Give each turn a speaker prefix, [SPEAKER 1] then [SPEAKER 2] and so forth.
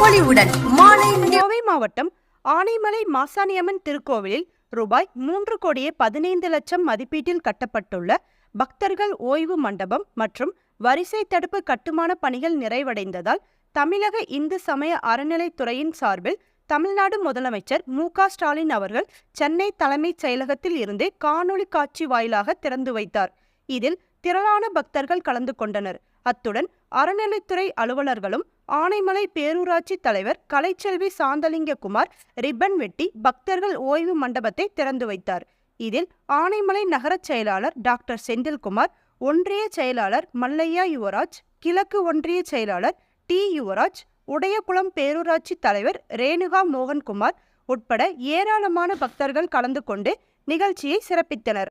[SPEAKER 1] பொலிவுடன் மாலை
[SPEAKER 2] கோவை மாவட்டம் ஆனைமலை மாசாணியம்மன் திருக்கோவிலில் ரூபாய் மூன்று கோடியே பதினைந்து லட்சம் மதிப்பீட்டில் கட்டப்பட்டுள்ள பக்தர்கள் ஓய்வு மண்டபம் மற்றும் வரிசை தடுப்பு கட்டுமான பணிகள் நிறைவடைந்ததால் தமிழக இந்து சமய அறநிலைத்துறையின் சார்பில் தமிழ்நாடு முதலமைச்சர் மு ஸ்டாலின் அவர்கள் சென்னை தலைமைச் செயலகத்தில் இருந்து காணொளி காட்சி வாயிலாக திறந்து வைத்தார். இதில் திரளான பக்தர்கள் கலந்து கொண்டனர். அத்துடன் அறநிலைத்துறை அலுவலர்களும் ஆனைமலை பேரூராட்சி தலைவர் கலைச்செல்வி சாந்தலிங்ககுமார் ரிப்பன் வெட்டி பக்தர்கள் ஓய்வு மண்டபத்தை திறந்து வைத்தார். இதில் ஆனைமலை நகரச் செயலாளர் டாக்டர் செந்தில்குமார் ஒன்றிய செயலாளர் மல்லையா யுவராஜ் கிழக்கு ஒன்றிய செயலாளர் டி யுவராஜ் உடையகுளம் பேரூராட்சி தலைவர் ரேணுகா மோகன்குமார் உட்பட ஏராளமான பக்தர்கள் கலந்து கொண்டு நிகழ்ச்சியை சிறப்பித்தனர்.